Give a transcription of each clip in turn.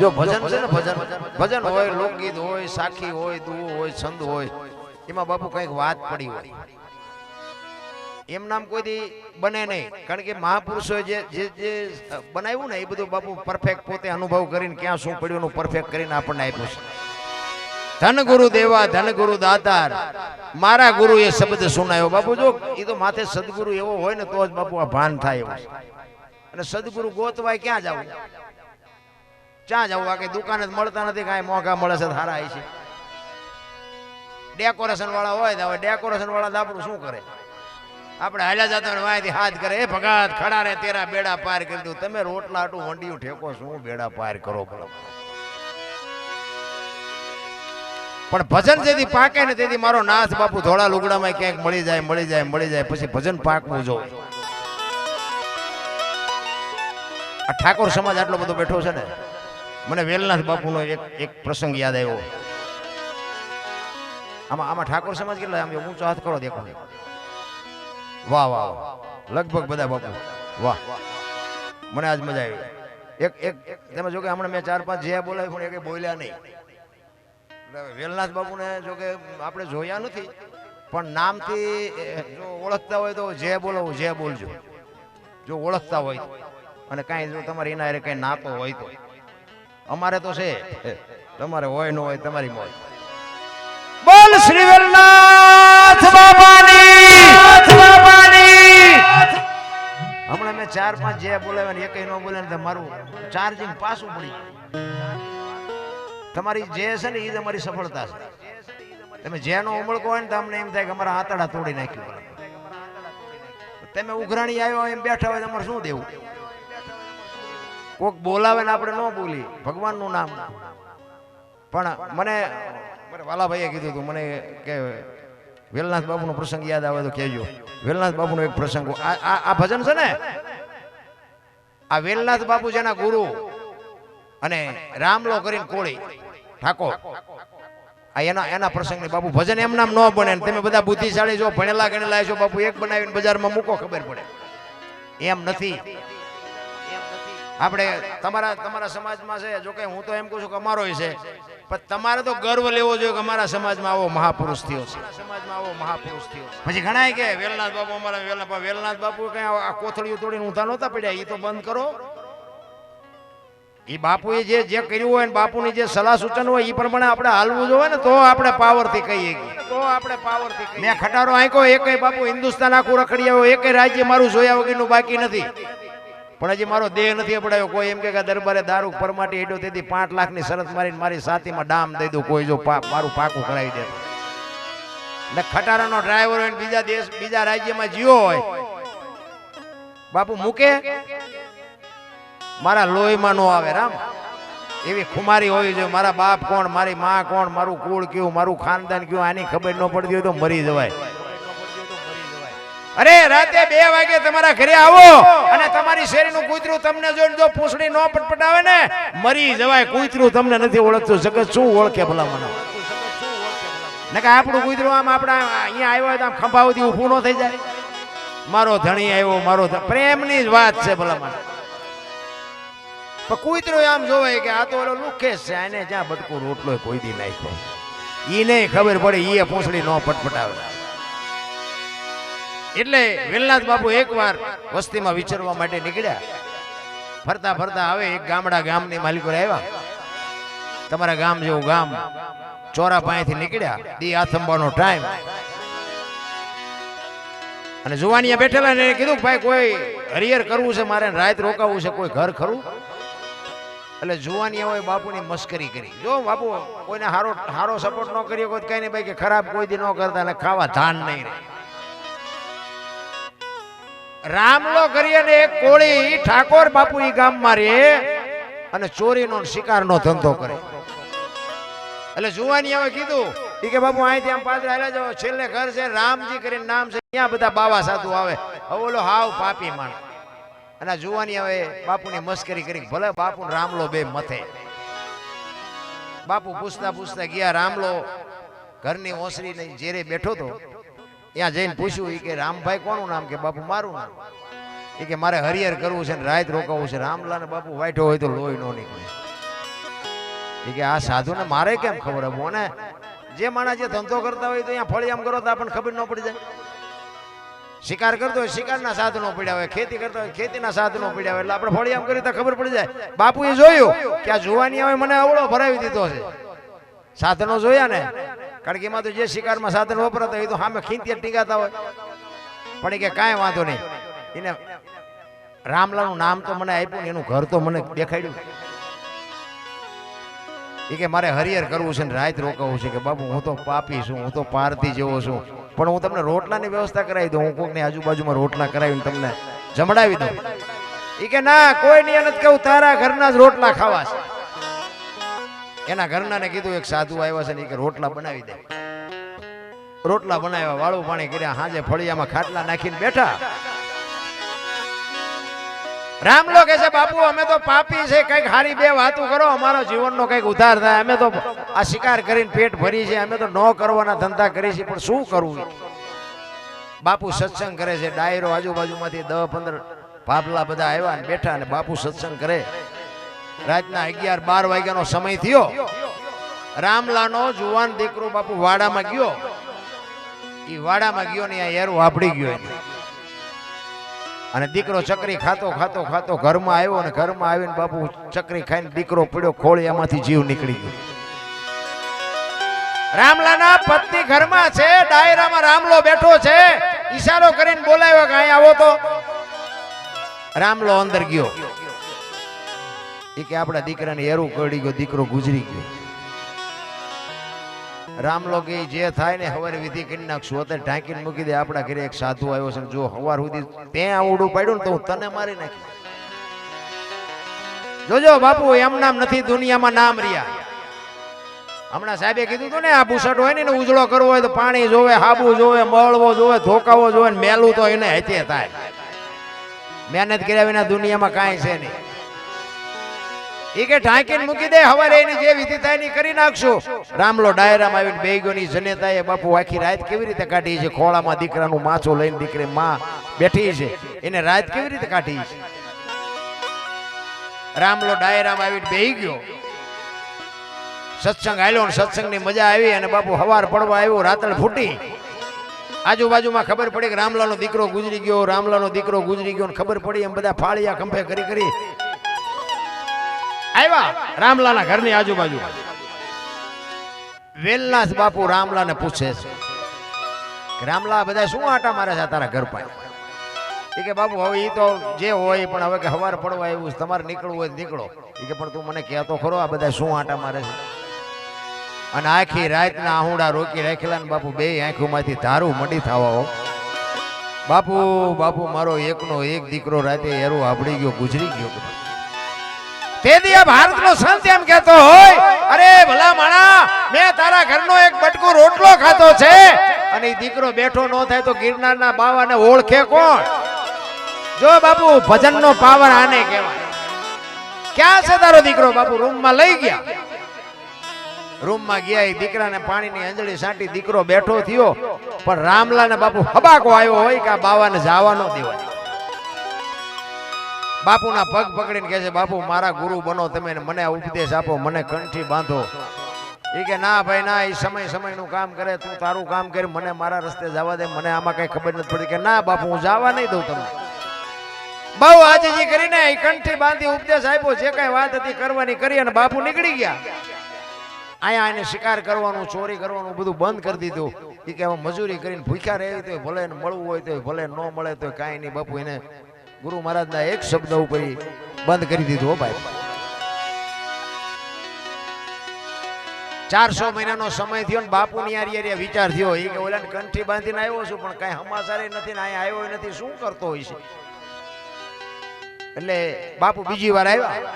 જો ભજન છે ને ભજન ભજન હોય લોકગીત હોય સાખી હોય દુઓ હોય છંદ હોય. એમાં બાપુ કંઈક વાત પડી હોય. એમ નામ કોઈ દી બને નહીં. કારણ કે મહાપુરુષો જે જે બનાવ્યું ને એ બધું બાપુ પરફેક્ટ પોતે અનુભવ કરીને ક્યાં શું પડ્યું એનું પરફેક્ટ કરીને આપણને આપ્યું છે. ધન ગુરુ દેવા ધન ગુરુ દાતાર. મારા ગુરુ એ શબ્દ સુનાયો. બાપુ જો એ તો માથે સદગુરુ એવો હોય ને તો જ બાપુ આ ભાન થાય એવું અને સદગુરુ ગોતવાય ક્યાં જવું? ક્યાં જવું કઈ દુકાન જ મળતા નથી, કાંઈ મોંઘા મળે છે, ધારા આવી છે. ડેકોરેશન વાળા હોય તો હવે ડેકોરેશન વાળા આપણું શું કરે? આપણે હાલ્યા જતા વાંયથી હાથ કરે. એ ભગાત ખડા રે તેરા બેડા પાર કરી દઉં. તમે રોટલા આટું વંડિયું ઠેકો, શું બેડા પાર કરો બરાબર પણ ભજન જેથી પાકે ને તેથી મારો નાથ બાપુ ધોળા લુગડામાં ક્યાંક મળી જાય મળી જાય મળી જાય, પછી ભજન પાકવું જો. આ ઠાકોર સમાજ આટલો બધો બેઠો છે ને? મને વેલનાથ બાપુનો એક એક પ્રસંગ યાદ આવ્યો. આમાં આમાં ઠાકોર સમાજ કેટલા આમ ઊંચો હાથ કરો દેખો. વાહ વાહ. લગભગ બધા બાપુ. વાહ. મને આજ મજા આવી. એક એક તમે જો કે હમણાં મેં ચાર પાંચ જે બોલાવી પણ એ બોલ્યા નહીં. વેલનાથ બાપુને જો કે આપણે જોયા નથી, પણ નામથી જો ઓળખતા હોય તો જે બોલો જે બોલજો. જો ઓળખતા હોય અને કાંઈ જો તમારે એના કંઈ નાતો હોય તો. અમારે તો છે. તમારે હોય ન હોય તમારી મોજ. બોલ શ્રી વેલનાથ બાબાની બાબાની હમણાં મેં ચાર પાંચ જે બોલાવ્યા ને એકય ન બોલે ને મારું ચાર્જિંગ પાછું પડી તમારી જે છે ને એ તમારી સફળતા છે. તમે જેનો ઉમળકો હોય ને તમને એમ થાય કે અમારા આંતડા તોડી નાખ્યું. તમે ઉઘરાણી આવ્યો એમ બેઠા હોય તમારે શું દેવું? કોક બોલાવે ને આપણે ન બોલી ભગવાનનું નામ. પણ મને વાલાભાઈએ કીધું હતું, મને કે વેલનાથ બાબુનો પ્રસંગ યાદ આવે તો કહેજો. વેલનાથ બાબુનો એક પ્રસંગ. આ આ ભજન છે ને? આ વેલનાથ બાબુ જેના ગુરુ. અને રામલો કરીને કોળી. ઠાકોર. આ એના એના પ્રસંગની બાપુ ભજન એમ નામ ન બને તમે બધા બુદ્ધિશાળી છો, ભણેલા ગણેલા છો, બાપુ એક બનાવીને બજારમાં મૂકો, ખબર પડે. એમ નથી. આપણે તમારા તમારા સમાજમાં છે. જો કે હું તો એમ કહું છું કે અમારો છે. પણ તમારે તો ગર્વ લેવો જોઈએ કે અમારા સમાજમાં આવો મહાપુરુષ થયો છે. સમાજમાં આવો મહાપુરુષ થયો પછી ઘણા કે વેલનાથ બાપુ અમારા વેલનાથ બાપુ વેલનાથ બાપુ કઈ આ કોથળીઓ તોડીને ઊંધા નહોતા પડ્યા? એ તો બંધ કરો. એ બાપુએ જે જે કર્યું હોય ને બાપુની જે સલાહ સૂચન હોય એ પ્રમાણે આપણે હાલવું જોઈએ ને તો આપણે પાવરથી કહીએ. તો આપણે પાવરથી મેં ખટારો આંક્યો એક બાપુ હિન્દુસ્તાન આખું રખડી આવ્યો એક રાજ્ય મારું જોયા વગરનું બાકી નથી. પણ હજી મારો દેહ નથી અપડાયો. કોઈ એમ કે દરબારે દારૂ પરમાટી હેડ્યો, તેથી પાંચ લાખની શરત મારીને મારી સાતીમાં ડામ દઈ દઉં. કોઈ જો મારું પાકું કરાવી દે. ને ખટારાનો ડ્રાઈવર હોય બીજા દેશ બીજા રાજ્યમાં જીવો હોય. બાપુ મૂકે? મારા લોહીમાં નો આવે, રામ. એવી ખુમારી હોવી જોઈએ. મારા બાપ કોણ? મારી માં કોણ? મારું કુળ કયું? મારું ખાનદાન કયું? આની ખબર ન પડતી હોય તો મરી જવાય. અરે, રાતે બે વાગે તમારા ઘરે આવો અને તમારી શેરીનું કૂતરું તમને જોઈને જો પૂંછડી ન પટપટાવે ને, મરી જવાય. કૂતરું તમને નથી ઓળખતું. જગત શું ઓળખે ભલા મને ને આપણું કૂતરું આમ આપણા અહીંયા આવ્યો તો આમ ખંભાવતી ઊભું ન થઈ જાય. મારો ધણી આવ્યો, મારો પ્રેમની જ વાત છે ભલા મને પણ કૂતરું આમ જોવે કે આ તો ઓલો લુખે છે, આને જ્યાં બટકું રોટલો કોઈ દી નાખ્યો. એ નહીં ખબર પડે એ પૂંછડી ન પટપટાવે. એટલે વેલનાથ બાપુ એકવાર વસ્તીમાં વિચરવા માટે નીકળ્યા. ફરતા ફરતા આવે એક ગામડા ગામની માલિકો આવ્યા. તમારા ગામ જેવું ગામ ચોરા પાસેથી નીકળ્યા. દી આથંબાનો ટાઈમ અને જુવાનિયા બેઠેલા ને કીધું ભાઈ કોઈ હરિયર કરવું છે, મારે રાત રોકાવું છે, કોઈ ઘર ખરું? એટલે જુવાનિયાઓએ બાપુની મસ્કરી કરી. જો બાપુ કોઈને સારો સારો સપોર્ટ ન કર્યો કોઈ કઈ નહીં, ભાઈ કે ખરાબ કોઈ દી ન કરતા એટલે ખાવા ધાન નહીં રહે. રામલો કરી અને એક કોળી ઠાકોર બાપુ ઈ ગામમાં રહે અને ચોરીનો શિકાર શિકારનો ધંધો કરે. એટલે જુવાની હવે કીધું એ કે બાપુ અહીંથી આમ પાછળ હાલ્યા જાઓ, છેલ્લે ઘર છે, રામજી કરીને નામ છે, ત્યાં બધા બાવા સાધુ આવે. હવે ઓલો હાવ પાપી માણ અને જુવાની હવે બાપુની મસ્કરી કરી, ભલે બાપુ રામલો બે મથે. બાપુ પૂછતા પૂછતા ગયા, રામલો ઘરની ઓસરી ને જેરે બેઠો તો ત્યાં જઈને પૂછ્યું કે, રામભાઈ, કોનું નામ? કે, બાપુ, મારું નામ. એ કે, મારે હરિયર કરવું છે ને રાત રોકાવું છે. રામલાને બાપુ વાઈઠો હોય તો લોહી નો નીકળે. એ કે, આ સાધુને મારે કેમ ખબર આપું અને જે માણસ જે ધંધો કરતા હોય તો અહીંયા ફળિયામ કરો તો આપણને ખબર ન પડી જાય. શિકાર કરતો હોય, શિકારના સાધનો પડ્યા હોય, ખેતી કરતા હોય, ખેતીના સાધનો પડ્યા હોય, એટલે આપણે ફળિયામ કરી તો ખબર પડી જાય. બાપુએ જોયું કે આ જુવાની હવે મને અવળો ભરાવી દીધો છે. સાધનો જોયા ને કારણ કે એમાં તો જે શિકારમાં સાધન વપરાતા હોય તો સામે ખીંચી ટીકાતા હોય. પણ એ કે કાંઈ વાંધો નહીં. એને રામલાનું નામ તો મને આપ્યું એનું ઘર તો મને દેખાડ્યું. એ કે મારે હરિહર કરવું છે ને રાત રોકાવું છે કે બાપુ હું તો પાપી છું, હું તો પારથી જેવો છું. પણ હું તમને રોટલાની વ્યવસ્થા કરાવી દઉં. હું કોઈકની આજુબાજુમાં રોટલા કરાવીને તમને જમડાવી દઉં. એ કે ના, કોઈ નહીં નથી કહું, તારા ઘરના જ રોટલા ખાવા છે. એના ઘરનાને કીધું, એક સાધુ આવ્યા છે ને કે રોટલા બનાવી દે. રોટલા બનાવ્યા, વાળું પાણી કર્યા, હાજે ફળિયામાં ખાટલા નાખીને બેઠા. રામલો કે છે, બાપુ, અમે તો પાપી છે, કંઈક હારી બે વાતું કરો, અમારો જીવનનો કંઈક ઉધાર થાય. અમે તો આ શિકાર કરીને પેટ ભરી છે અમે તો ન કરવાના ધંધા કરી છે પણ શું કરવું બાપુ સત્સંગ કરે છે, ડાયરો આજુબાજુમાંથી દસ પંદર ભાભલા બધા આવ્યા ને બેઠા ને બાપુ સત્સંગ કરે. રાતના અગિયાર, બાર વાગ્યાનો સમય થયો. રામલાનો જુવાન દીકરો બાપુ વાડામાં ગયો. એ વાડામાં ગયો ને એરું વાપડી ગયો અને દીકરો ચકરી ખાતો ખાતો ખાતો ઘરમાં આવ્યો અને ઘરમાં આવીને બાપુ ચકરી ખાઈને દીકરો પડ્યો, ખોળી એમાંથી જીવ નીકળી ગયો. રામલાના પત્ની ઘરમાં છે, ડાયરામાં રામલો બેઠો છે. ઈશારો કરીને બોલાવ્યો કે અહીં આવો તો. રામલો અંદર ગયો. એ કે આપણા દીકરાને એરું કરડી ગયો, દીકરો ગુજરી ગયો. રામલો કે જે થાય ને હવારે વિધિ કરી નાખશું, અત્યારે ઢાંકીને મૂકી દે, આપણા ઘરે એક સાધુ આવ્યો છે જો હવાર સુધી ત્યાં આવડું પાડ્યું ને તો હું તને મારી નાખી જોજો બાપુ, એમ નામ નથી, દુનિયામાં નામ રહ્યા. હમણાં સાહેબે કીધું હતું ને, આ બુસટ હોય ને ઉજળો કરવો હોય તો પાણી જોવે, હાબુ જોવે, મળવો જોવે, ધોકાવો જોવે મેલું તો એને હેચે થાય. મહેનત કર્યા વિના દુનિયામાં કાંઈ છે નહીં. કે ઢાંકીને મૂકી દે, હવારે એની જે વિધિ થાય એની કરી નાખશું. રામલો ડાયરામાં આવીને બે ગયો ની જનેતાએ બાપુ આખી રાત કેવી રીતે કાઢી છે? ખોળામાં દીકરાનું માછો લઈને દીકરી માં બેઠી છે. એને રાત કેવી રીતે કાઢી છે? રામલો ડાયરામાં આવીને બેહી ગયો. સત્સંગ આવ્યો ને સત્સંગની મજા આવી અને બાપુ હવાર પડવા આવ્યો, રાતળ ફૂટી. આજુબાજુમાં ખબર પડી કે રામલાનો દીકરો ગુજરી ગયો, રામલાનો દીકરો ગુજરી ગયો ને ખબર પડી એમ બધા ફાળિયા ખંભે કરી કરી આવ્યા રામલાના ઘરની આજુબાજુ. વેલનાથ બાપુ રામલાને પૂછે છે રામલા બધા શું આટા મારે છે તારા ઘર પાસે? એ કે બાપુ, હવે એ તો જે હોય, પણ હવે કે હવાર પડવા એવું તમારે નીકળવું હોય નીકળો. એ કે, પણ તું મને કહેતો ખરો આ બધા શું આટા મારે છે? અને આખી રાતના આહુડા રોકી રાખેલા ને બાપુ બે આંખોમાંથી ધારું મડી થવા બાપુ બાપુ, મારો એકનો એક દીકરો રાતે એરો આપડી ગયો, ગુજરી ગયો. તે દી આ ભારતનો સંત એમ કહેતો હોય, અરે ભલા માણા, મેં તારા ઘરનો એક બટકો રોટલો ખાતો છે. અને દીકરો બેઠો ન થાય તો ગિરનારના બાવાને ઓળખે કોણ? જો બાપુ, ભજનનો પાવર આને કહેવાય. ક્યાં છે તારો દીકરો? બાપુ, રૂમમાં લઈ ગયા. રૂમમાં ગયા એ દીકરાને પાણીની અંજળી સાંટી દીકરો બેઠો થયો. પણ રામલાને બાપુ હબાકો આવ્યો હોય કે બાવાને જવા ન દેવાય. બાપુના પગ પકડીને કહે છે, બાપુ, મારા ગુરુ બનો, તમે મને ઉપદેશ આપો, મને કંઠી બાંધો. એ કે, ના ભાઈ, ના એ સમય સમયનું કામ કરે, તું તારું કામ કરી, મને મારા રસ્તે જવા દે, મને આમાં કઈ ખબર નથી પડતી. કે, ના, બાપુ, હું જવા નહીં દઉં તમને. બહુ આજીજી કરીને એ કંઠી બાંધી ઉપદેશ આપ્યો, જે કઈ વાત હતી કરવાની કરી અને બાપુ નીકળી ગયા. અહીંયા એને શિકાર કરવાનું, ચોરી કરવાનું બધું બંધ કરી દીધું. એ કે મજૂરી કરીને ભૂખ્યા રહે તો ભલે મળવું હોય તો ભલે ન મળે તો કાંઈ નહીં, બાપુ, એને ગુરુ મહારાજના એક શબ્દ ઉપર બંધ કરી દીધો ભાઈ. ચારસો મહિનાનો સમય થયો ને બાપુની યાર યાર વિચાર થયો. એ કે ઓલા કંઠી બાંધીને આવ્યો છું, પણ કઈ હમાસારે નથી ને આવ્યો નથી, શું કરતો હોય છે? એટલે બાપુ બીજી વાર આવ્યા.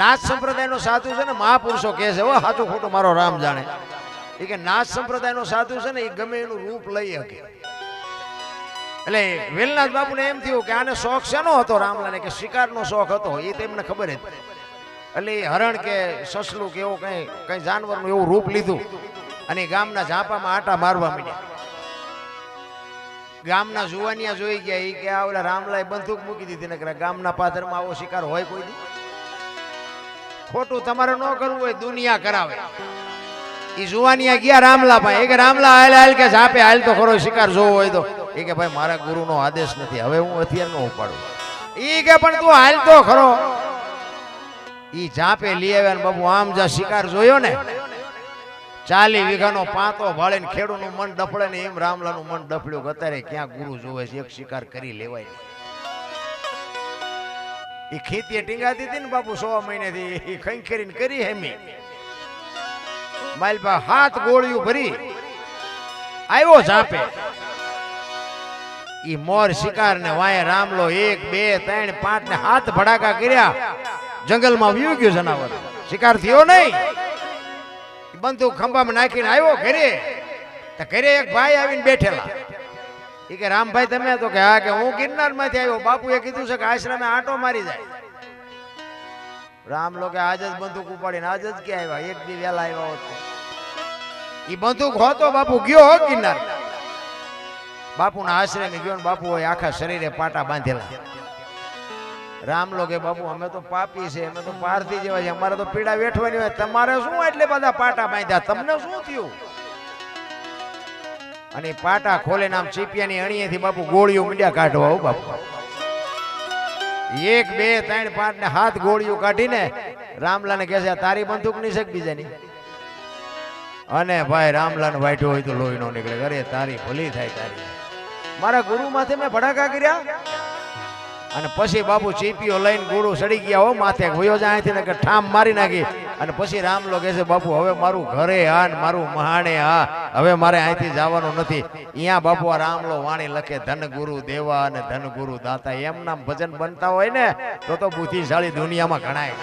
નાથ સંપ્રદાયનો સાધુ છે ને મહાપુરુષો કહે છે હો સાચું ખોટું મારો રામ જાણે. એ કે નાથ સંપ્રદાયનો સાધુ છે ને એ ગમે એનું રૂપ લઈ શકે. એટલે વેલનાથ બાપુને એમ થયું કે આને શોખ શેનો હતો રામલાને કે શિકારનો શોખ હતો? એ તેમને ખબર હતી એટલે હરણ કે સસલું કે એવું કઈ કઈ જાનવરનું એવું રૂપ લીધું અને ગામના ઝાપામાં આટા મારવા માંડ્યા. ગામના જુવાનિયા જોઈ ગયા એ કે આ ઓલા રામલાએ બંદૂક મૂકી દીધી ને ગામના પાથરમાં આવો શિકાર હોય કોઈ દી. ખોટું તમારે ન કરવું હોય, દુનિયા કરાવે. એ જુવાનિયા ગયા રામલા ભાઈ કે રામલા હાલ હાલ કે ઝાપે, હાલ તો ખરો શિકાર જોવો હોય તો. એ કે ભાઈ, મારા ગુરુનો આદેશ નથી. હવે હું હથિયાર ન ઉપાડું. એ કે, પણ તું હાલ ખરો. ઈ જાપે લઈ આવ્યા ને બાબુ આમ જા શિકાર જોયો ને. ચાલી વીઘાનો પાંતો ભાળીને ખેડૂનું મન ડફળે ને એમ રામલાનું મન ડફળ્યું અત્યારે ક્યાં ગુરુ જોવે છે? એક શિકાર કરી લેવાય એ ખેતીએ ટીંગાતી હતી ને બાપુ સો મહિનેથી. એ ખંખેરીને કરી હેમી. માલપા હાથ ગોળિયું ભરી. આવ્યો ઝાપે ઈ મોર શિકાર ને વાય રામલો એક, બે, ત્રણ પાંચ ને હાથ ભડાકા કર્યા. જંગલમાં વ્યુ ગયું જનાવર. શિકાર થયો નહીં. બંદૂક ખંભામાં નાખીને આવ્યો ઘરે. તો ઘરે એક ભાઈ આવીને બેઠેલા. એ કે રામભાઈ તમે તો કે હા કે હું ગિરનારમાંથી આવ્યો. બાપુએ કીધું છે કે આશ્રમે આંટો મારી જાય. રામ લોકો આજ જ બંદૂક ઉપાડીને આજ જ કે આવ્યા? એક દી વેલા આવ્યા હોત એ બંદૂક હોતો બાપુ ગયો હો ગિરનાર બાપુના આશરે ગયો બાપુ હોય આખા શરીરે પાટા બાંધેલા. રામ લોકે બાપુ, અમે તો પાપી છે, અમે તો પારથી જેવા છે અમારે તો પીડા વેઠવાની હોય. તમારે શું એટલે બધા પાટા બાંધ્યા? તમને શું થયું? અને પાટા ખોલે આમ ચીપિયાની અણીએથી બાપુ ગોળીઓ મીડિયા કાઢવા બાપુ. એક, બે, ત્રણ, પાંચ ને હાથ ગોળીઓ કાઢીને રામલાને કહે છે, "આ તારી બંદૂકની છે કે બીજાની? અને ભાઈ રામલાને વાઢ્યો હોય તો લોહી નો નીકળે. અરે, તારી ભલી થાય તારી. મારા ગુરુ માથે મેં ભડાકા કર્યા. અને પછી બાપુ ચીપીઓ લઈને ગુરુ સડી ગયા હો, માથે હોયો જાય અહીંથી કે ઠામ મારી નાખી. અને પછી રામલો કહે છે, બાપુ, હવે મારું ઘરે હા ને મારું મહાણે હા હવે મારે અહીંથી જવાનું નથી. અહીંયા બાપુ આ રામલો વાણી લખે, ધન ગુરુ દેવા અને ધન ગુરુ દાતા. એમ નામ ભજન બનતા હોય ને, તો તો બુદ્ધિશાળી દુનિયામાં ગણાય.